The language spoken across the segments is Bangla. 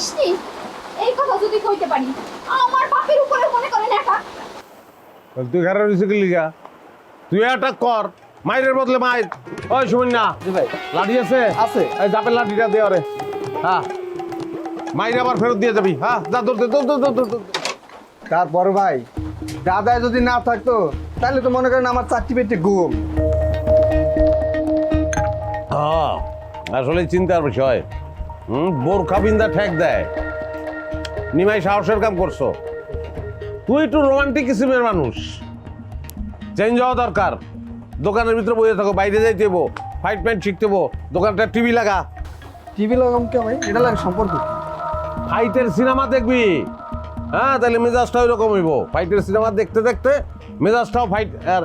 মিষ্টি এই কথা যদি কইতে পারি আমার বাপের উপরে মনে করেন একা তুই ঘরে রয়েছে কি লিগা? তুই একটা কর মাইরের বদলে মাইর। ওই সুমন্যা জি ভাই। লাঠি আছে? আছে। এই জাপের লাঠিটা দে ওরে। হ্যাঁ। মাইরে আবার ফেরত দিয়ে যাবি। হ্যাঁ যা দৌড় দে দৌড় দৌড় দৌড় তারপর ভাই দাদায় যদি না থাকতো তাহলে তো মনে করেন আমার চারটি পেটে ঘুম। হ্যাঁ, আসলে চিন্তার বিষয়। হুম বোরখা বিন্দা ঠেক দেয়। নিমাই সাহসের কাম করছ। তুই একটু রোমান্টিক কিসিমের মানুষ। চেঞ্জ হওয়া দরকার। দোকানের ভিতরে বসে থাকো বাইরে যাইতে হব ফাইট প্যান্ট শিখতে হব দোকানটা টিভি লাগা। টিভি লাগাম কে ভাই? এটা লাগে সম্পর্ক। ফাইটের সিনেমা দেখবি। হ্যাঁ তাহলে মেজাজটা ওইরকম হইব। ফাইটের সিনেমা দেখতে দেখতে মেজাজটাও ফাইট আর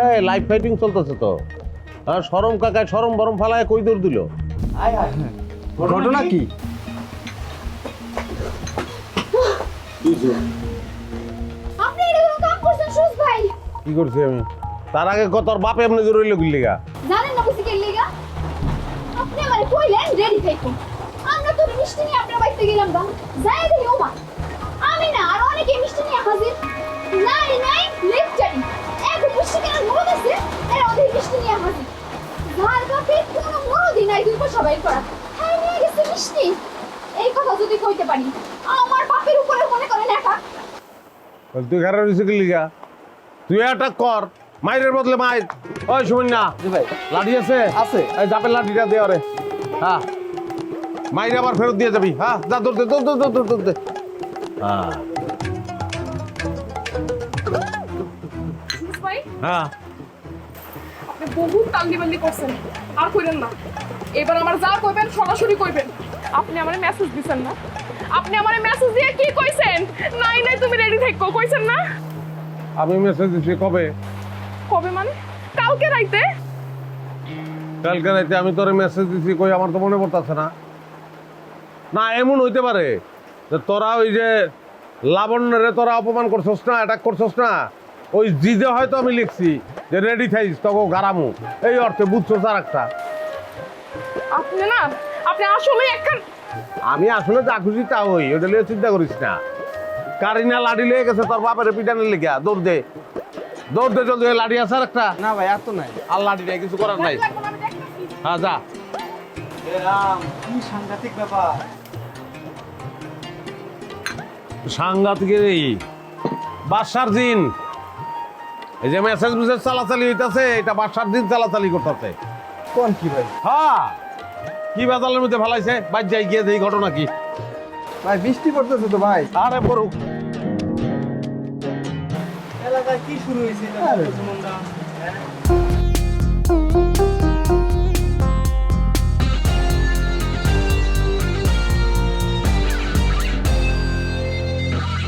এই লাইভ ফাইটিং চলতেছে তো। হ্যাঁ সরম কাকায় সরম বরম ফালায় কই দূর দিল? ঘটনা কি? আপনি এরকম কাম করছেন সুজ ভাই। কি করছি আমি? তার আগে কত তোর বাপ এমনি জোর হইল গিল্লিগা জানেন না বুঝি কে লিগা? আপনি আমারে কইলেন রেডি থাকো আমরা তো মিষ্টি নিয়ে আপনার বাড়িতে গেলাম বা। যাই দেখি ওমা। আমি না আর অনেকে মিষ্টি নিয়ে হাজির। কইতে পারি। আমার বাপের উপরে মনে করেন একা তুই ঘরে রয়েছে গিল্লিগা তুই একটা কর। মাইরের বদলে মাইর। ওই জি ভাই। লাঠি আছে? আছে। এই জাপের লাঠিটা দে ওরে। হ্যাঁ। মাইরে আবার ফেরত দিয়ে যাবি। হ্যাঁ যা দৌড় দে দৌড় দে দৌড় দে, দৌড় দে। হ্যাঁ। হ্যাঁ। আপনি বহুত তান্দিবান্দি করছেন। আর কইলেন না। এবার আমার যা কইবেন সরাসরি কইবেন। আপনি আমারে মেসেজ দিছেন না? আপনি আমারে মেসেজ দিয়ে কি কইছেন? নাই নাই তুমি রেডি থাকো কইছেন না? আমি মেসেজ দিচ্ছি কবে? কবে মানে? কালকে রাইতে? কালকে রাইতে আমি তোরে মেসেজ দিছি কই আমার তো মনে পড়তেছে না। না এমন হইতে পারে যে তোরা ওই যে লাবণ্যরে তোরা অপমান করছস না অ্যাটাক করছস না। ওই জিদে হয়তো আমি লিখছি যে রেডি থাইস তখন গারামু। এই অর্থে বুঝছস আর একটা আপনি না আপনি আসলে একখান আমি আসলে যা খুশি তা হই ওটা লিয়ে চিন্তা করিস না। কারিনা লাডি লেগে গেছে তোর বাপের পিটানের লেগে দৌড় দে। দৌড় দে জলদি লাডি আছে আর একটা। না ভাই এত নাই। আর লাডি নেই কিছু করার নাই। হ্যাঁ যা। কি সাংঘাতিক ব্যাপার। সাংঘাতিক এই বাসার দিন। এই যে মেসেজ মেসেজ চালাচালি হইতাছে এটা বাসার দিন চালাচালি করতেছে। কোন কি ভাই? হ্যাঁ। কি বাজালের মধ্যে ফালাইছে? বাদ যাই গিয়ে এই ঘটনা কি। ভাই বৃষ্টি পড়তেছে তো ভাই। আরে পড়ুক। এলাকায় কি শুরু হয়েছে?